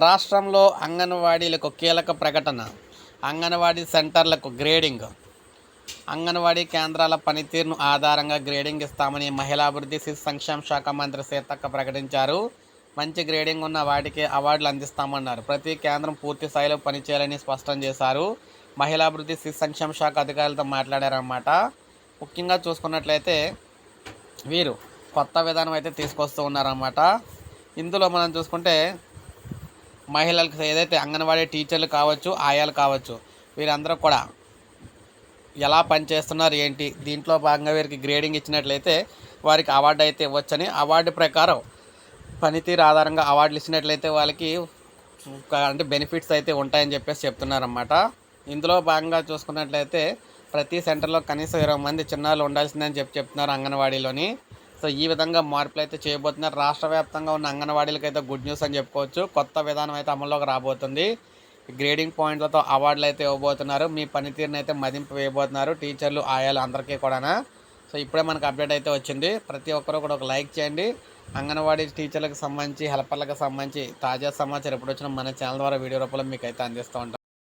రాష్ట్రంలో అంగన్వాడీలకు కీలక ప్రకటన అంగన్వాడీ సెంటర్లకు గ్రేడింగ్. అంగన్వాడీ కేంద్రాల పనితీరును ఆధారంగా గ్రేడింగ్ ఇస్తామని మహిళాభివృద్ధి శిశు సంక్షేమ శాఖ మంత్రి సీతక్క ప్రకటించారు. మంచి గ్రేడింగ్ ఉన్న వాటికి అవార్డులు అందిస్తామన్నారు. ప్రతి కేంద్రం పూర్తి స్థాయిలో పనిచేయాలని స్పష్టం చేశారు. మహిళాభివృద్ధి శిశు సంక్షేమ శాఖ అధికారులతో మాట్లాడారన్నమాట. ముఖ్యంగా చూసుకున్నట్లయితే వీరు కొత్త విధానం అయితే తీసుకొస్తూ ఉన్నారన్నమాట. ఇందులో మనం చూసుకుంటే మహిళలకు ఏదైతే అంగన్వాడీ టీచర్లు కావచ్చు ఆయాలు కావచ్చు వీరందరూ కూడా ఎలా పనిచేస్తున్నారు ఏంటి దీంట్లో భాగంగా వీరికి గ్రేడింగ్ ఇచ్చినట్లయితే వారికి అవార్డు అయితే ఇవ్వచ్చని అవార్డు ప్రకారం పనితీరు ఆధారంగా అవార్డులు ఇచ్చినట్లయితే వాళ్ళకి అంటే బెనిఫిట్స్ అయితే ఉంటాయని చెప్పేసి చెప్తున్నారన్నమాట. ఇందులో భాగంగా చూసుకున్నట్లయితే ప్రతి సెంటర్లో కనీసం ఇరవై మంది చిన్నారులు ఉండాల్సిందని చెప్పి చెప్తున్నారు అంగన్వాడీలోని. సో ఈ విధంగా మార్పులు అయితే చేయబోతున్నారు. రాష్ట్ర వ్యాప్తంగా ఉన్న అంగన్వాడీలకు అయితే గుడ్ న్యూస్ అని చెప్పుకోవచ్చు. కొత్త విధానం అయితే అమల్లోకి రాబోతుంది. గ్రేడింగ్ పాయింట్లతో అవార్డులు అయితే ఇవ్వబోతున్నారు. మీ పనితీరుని అయితే మదింపు వేయబోతున్నారు. టీచర్లు ఆయాలు అందరికీ కూడా సో ఇప్పుడే మనకు అప్డేట్ అయితే వచ్చింది. ప్రతి ఒక్కరూ కూడా ఒక లైక్ చేయండి. అంగన్వాడీ టీచర్లకు సంబంధించి హెల్పర్లకు సంబంధించి తాజా సమాచారం ఎప్పుడు వచ్చినా మన ఛానల్ ద్వారా వీడియో రూపంలో మీకు అయితే అందిస్తూ ఉంటాం.